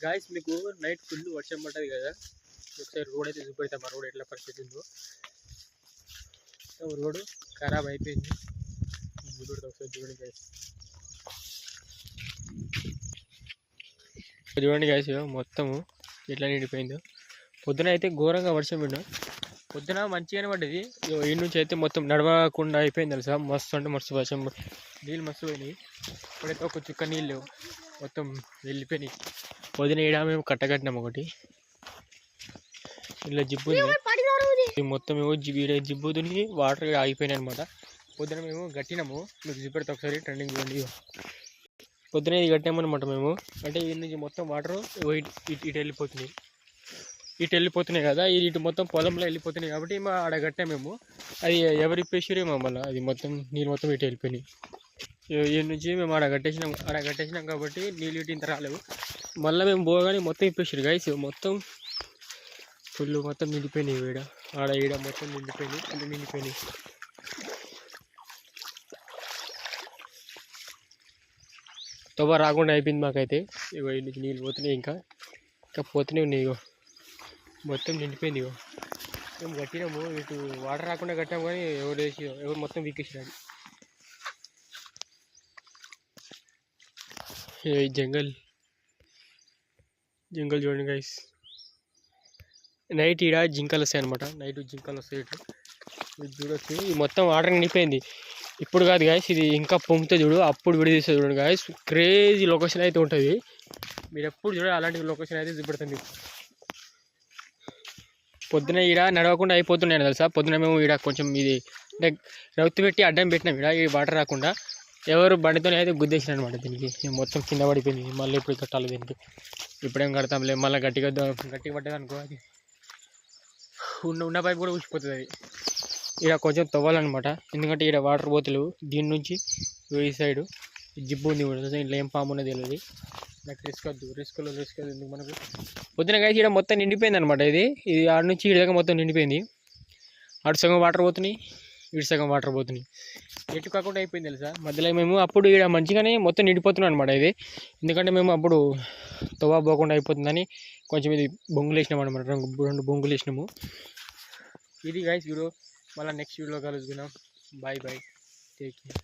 Guys మీకు night full వర్షం పడ్డది కదా? ఒకసారి రోడ్ అయితే చూపెడతాం ఆ రోడ్ ఎట్లా పరిస్థితి ఉందో. రోడ్ ఖరాబ్ అయిపోయింది. చూపెడతా ఒకసారి చూడండి గాయస్ చూడండి గాయస్ మొత్తము ఎట్లా నిండిపోయిందో. పొద్దున అయితే ఘోరంగా వర్షం పడినా పొద్దున మంచిగానే పడ్డది. ఇగో ఈ నుంచి అయితే మొత్తం నడవకుండా అయిపోయింది తెలుసా? మస్తు అంటే మస్తు వర్షం నీళ్ళు మస్తు పోయినాయి. ఇప్పుడైతే ఒక చుక్క నీళ్ళు లేవు. మొత్తం వెళ్ళిపోయినాయి పొద్దున ఈడ మేము కట్టకట్టినాం ఒకటి. ఇలా జిబ్బు ఇది మొత్తం ఏమో జిబు ఈడ జిబ్బుతుంది వాటర్ ఆగిపోయినాయి అనమాట పొద్దున మేము గట్టినాము. మీకు చూపెడతా ఒకసారి ట్రెండింగ్ చూడండి. పొద్దున ఇది కట్టామన్నమాట మేము. అంటే ఈ నుంచి మొత్తం వాటర్ ఇటు ఇటు వెళ్ళిపోతున్నాయి. ఇటు వెళ్ళిపోతున్నాయి కదా ఇది ఇటు మొత్తం పొలంలో వెళ్ళిపోతున్నాయి కాబట్టి మా ఆడ కట్టాం మేము. అది ఎవరి ఇప్పేసిరేమో మళ్ళీ. అది మొత్తం నీళ్ళు మొత్తం ఇటు వెళ్ళిపోయినాయి. ఈ- నుంచి మేము ఆడ కట్టేసినాం ఆడ కట్టేసినాం కాబట్టి నీళ్ళు ఇంత రాలేవు. మళ్ళీ మేము పోగానే మొత్తం ఇప్పేసారు గైస్ మొత్తం ఫుల్ మొత్తం నిండిపోయినాయి ఈడ. ఆడ ఈడ మొత్తం నిండిపోయినాయి అన్ని నిండిపోయినాయి. తొవ్వ రాకుండా అయిపోయింది మాకైతే. ఇగో ఈ నుంచి నీళ్ళు పోతున్నాయి ఇంకా. ఇంకా పోతూనే ఉన్నాయి ఇగో. మొత్తం నిండిపోయింది ఇగో. మేము కట్టినాము ఇటు వాటర్ రాకుండా కట్టాము కానీ ఎవరు వేసి ఎవరు మొత్తం వీకేసినాడు జంగల్ జంగల్ చూడండి గైస్ నైట్ ఈడ జింకలు వస్తాయి అనమాట నైట్ జింకలు వస్తాయి ఇటు. ఇది చూడొచ్చు. ఇది మొత్తం వాటర్ నిండిపోయింది. ఇప్పుడు కాదు గాయస్ ఇది ఇంకా పొంగితే చూడు. అప్పుడు విడదీస్తుంది చూడండి గాయస్ క్రేజీ లొకేషన్ అయితే ఉంటుంది. మీరు ఎప్పుడు చూడ అలాంటి లొకేషన్ అయితే చూపెడతాం పొద్దున ఈడ నడవకుండా అయిపోతున్నాయి తెలుసా? పొద్దున మేము ఈడ కొంచెం ఇది అంటే రౌతు పెట్టి అడ్డం పెట్టినాం. ఈడ ఈ వాటర్ రాకుండా. ఎవరు బండితోనే అయితే గుద్దేసిన అనమాట దీనికి మొత్తం కింద పడిపోయింది. మళ్ళీ ఇప్పుడు కట్టాలి దీనికి. ఇప్పుడేం కడతాంలే. మళ్ళీ గట్టిగా గట్టిగా పడ్డది అనుకో అది. ఉన్న ఉన్న పైపు కూడా ఊసిపోతుంది అది. ఇక్కడ కొంచెం తవ్వాలన్నమాట. ఎందుకంటే ఇక్కడ వాటర్ పోతలేవు దీని నుంచి ఈ సైడు జిబ్బు ఉంది కూడా. ఇంట్లో ఏం పాము ఉన్నది తెలియదు నాకు రిస్క్ వద్దు. రిస్క్లో రిస్క్ వద్దు. ఎందుకు మనకు? పొద్దున కలిసి ఇక్కడ మొత్తం నిండిపోయింది అనమాట ఇది. ఇది ఆడ నుంచి ఇక్కడ దాకా మొత్తం నిండిపోయింది. అటు సగం వాటర్ పోతున్నాయి. ఇటు సగం వాటర్ పోతున్నాయి. ఎటు కాకుండా అయిపోయింది తెలుసా? మధ్యలో మేము అప్పుడు ఇక్కడ మంచిగానే మొత్తం నిండిపోతున్నాం అనమాట ఇది. ఎందుకంటే మేము అప్పుడు తవ్వ పోకుండా అయిపోతుందని కొంచెం ఇది బొంగులు వేసినాం అనమాట రెండు రెండు బొంగులు వేసినాము. ఇది గైస్ వీడియో మళ్ళీ నెక్స్ట్ వీడియో కలుసుకున్నాం బాయ్ బాయ్ టేక్ కేర్